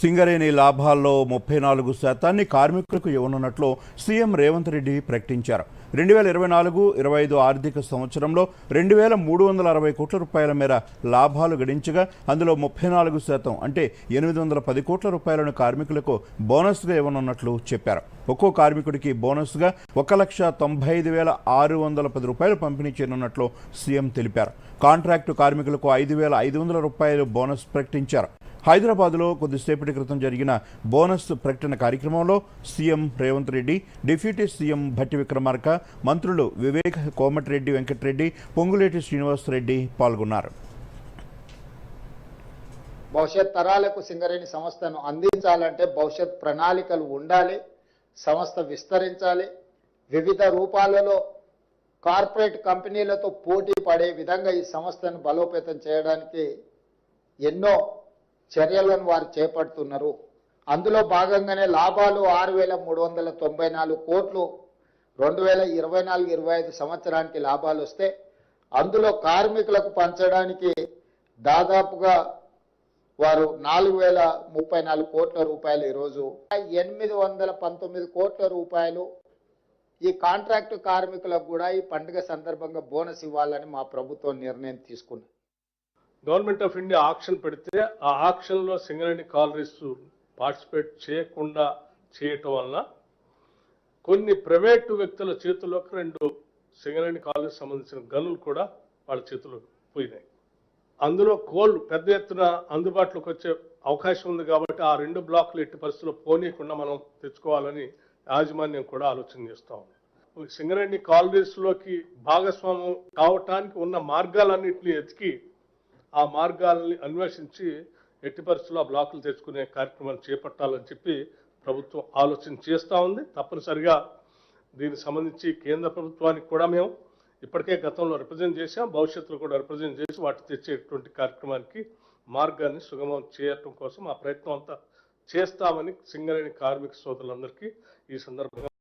సింగరేణి లాభాల్లో ముప్పై నాలుగు శాతాన్ని కార్మికులకు ఇవ్వనున్నట్లు సీఎం రేవంత్ రెడ్డి ప్రకటించారు. రెండు వేల ఇరవై నాలుగు ఇరవై ఐదు ఆర్థిక సంవత్సరంలో రెండు వేల మూడు వందల అరవై కోట్ల రూపాయల మేర లాభాలు గడించగా అందులో ముప్పై నాలుగు శాతం అంటే ఎనిమిది వందల పది కోట్ల రూపాయలను కార్మికులకు బోనస్గా ఇవ్వనున్నట్లు చెప్పారు. ఒక్కో కార్మికుడికి బోనస్గా ఒక లక్ష తొంభై ఐదు వేల ఆరు వందల పది రూపాయలు పంపిణీ చేయనున్నట్లు సీఎం తెలిపారు. కాంట్రాక్టు కార్మికులకు ఐదు వేల ఐదు వందల రూపాయలు బోనస్ ప్రకటించారు. హైదరాబాద్లో కొద్దిసేపటి క్రితం జరిగిన బోనస్ ప్రకటన కార్యక్రమంలో CM Revanth Reddy deputy CM Bhatti Vikramarka మంత్రులు వివేక్ కోమటిరెడ్డి వెంకటరెడ్డి పొంగులేటి శ్రీనివాసరెడ్డి పాల్గొన్నారు. భవిష్యత్ తరాలకు సింగరేణి సంస్థను అందించాలంటే భవిష్యత్ ప్రణాళికలు ఉండాలి సంస్థ విస్తరించాలి వివిధ రూపాలలో కార్పొరేట్ కంపెనీలతో పోటీ పడే విధంగా ఈ సంస్థను బలోపేతం చేయడానికి ఎన్నో చర్యలను వారు చేపడుతున్నారు. అందులో భాగంగానే లాభాలు ఆరు వేల మూడు వందల తొంభై నాలుగు కోట్లు రెండు వేల ఇరవై నాలుగు ఇరవై ఐదు సంవత్సరానికి లాభాలు వస్తే అందులో కార్మికులకు పంచడానికి దాదాపుగా వారు నాలుగు వేల ముప్పై నాలుగు కోట్ల రూపాయలు ఈరోజు. ఎనిమిది వందల పంతొమ్మిది కోట్ల రూపాయలు ఈ కాంట్రాక్టు కార్మికులకు కూడా ఈ పండుగ సందర్భంగా బోనస్ ఇవ్వాలని మా ప్రభుత్వం నిర్ణయం తీసుకుంది. గవర్నమెంట్ ఆఫ్ ఇండియా ఆక్షన్ పెడితే ఆ ఆక్షన్లో సింగరేణి కాలరీస్ పార్టిసిపేట్ చేయకుండా చేయటం వలన కొన్ని ప్రైవేటు వ్యక్తుల చేతుల్లోకి రెండు సింగరేణి కాలరీకి సంబంధించిన గనులు కూడా వాళ్ళ చేతుల్లోకి పోయినాయి. అందులో కోళ్ళు పెద్ద ఎత్తున అందుబాటులోకి వచ్చే అవకాశం ఉంది కాబట్టి ఆ రెండు బ్లాకులు ఎట్టి పరిస్థితుల్లో పోనీయకుండా మనం తెచ్చుకోవాలని యాజమాన్యం కూడా ఆలోచన చేస్తూ ఉంది. సింగరేణి కాలరీస్లోకి భాగస్వామ్యం కావటానికి ఉన్న మార్గాలన్నింటినీ ఎతికి ఆ మార్గాలని అన్వేషించి ఎట్టి పరిస్థితుల్లో ఆ బ్లాకులు తెచ్చుకునే కార్యక్రమాన్ని చేపట్టాలని చెప్పి ప్రభుత్వం ఆలోచన చేస్తూ ఉంది. తప్పనిసరిగా దీనికి సంబంధించి కేంద్ర ప్రభుత్వానికి కూడా మేము ఇప్పటికే గతంలో రిప్రజెంట్ చేసాం భవిష్యత్తులో కూడా రిప్రజెంట్ చేసి వాటి తెచ్చేటువంటి కార్యక్రమానికి మార్గాన్ని సుగమం చేయటం కోసం ఆ ప్రయత్నం అంతా చేస్తామని సింగరేణి కార్మిక సోదరులందరికీ ఈ సందర్భంగా